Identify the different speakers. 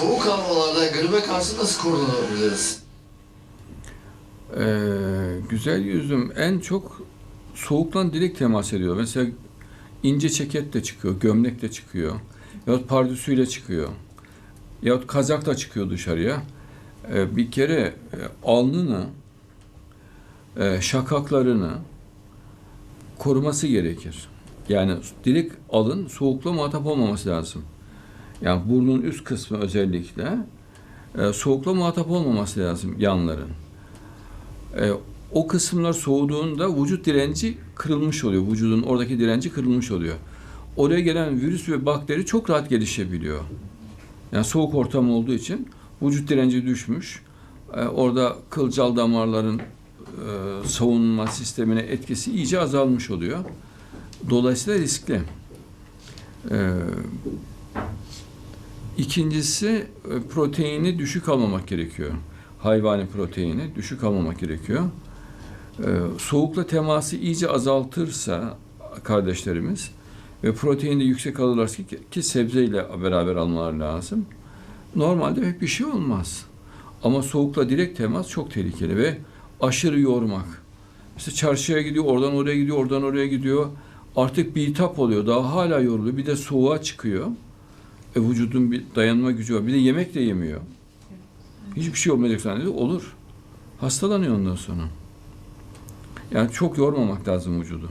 Speaker 1: soğuk havalarda gribe karşı nasıl korunabiliriz?
Speaker 2: Ee, güzel yüzüm en çok soğukla direkt temas ediyor. Mesela ince ceket de çıkıyor, gömlek de çıkıyor. Yahut pardüsüyle çıkıyor. Yahut kazak da çıkıyor dışarıya. Ee, bir kere e, alnını, e, şakaklarını koruması gerekir. Yani direkt alın soğukla muhatap olmaması lazım. Yani burnun üst kısmı özellikle e, soğukla muhatap olmaması lazım yanların. E, o kısımlar soğuduğunda vücut direnci kırılmış oluyor. Vücudun oradaki direnci kırılmış oluyor. Oraya gelen virüs ve bakteri çok rahat gelişebiliyor. Yani soğuk ortam olduğu için vücut direnci düşmüş. E, orada kılcal damarların e, savunma sistemine etkisi iyice azalmış oluyor. Dolayısıyla riskli. E, ikincisi e, proteini düşük almamak gerekiyor. Hayvani proteini düşük almamak gerekiyor. E, soğukla teması iyice azaltırsa kardeşlerimiz ve proteini de yüksek alırlarsa ki, ki sebzeyle beraber almalar lazım. Normalde pek bir şey olmaz. Ama soğukla direkt temas çok tehlikeli ve aşırı yormak. Mesela çarşıya gidiyor, oradan oraya gidiyor, oradan oraya gidiyor. Artık bir hitap oluyor. Daha hala yoruluyor. Bir de soğuğa çıkıyor. E vücudun bir dayanma gücü var. Bir de yemek de yemiyor. Hiçbir şey olmayacak zannediyor. Olur. Hastalanıyor ondan sonra. Yani çok yormamak lazım vücudu.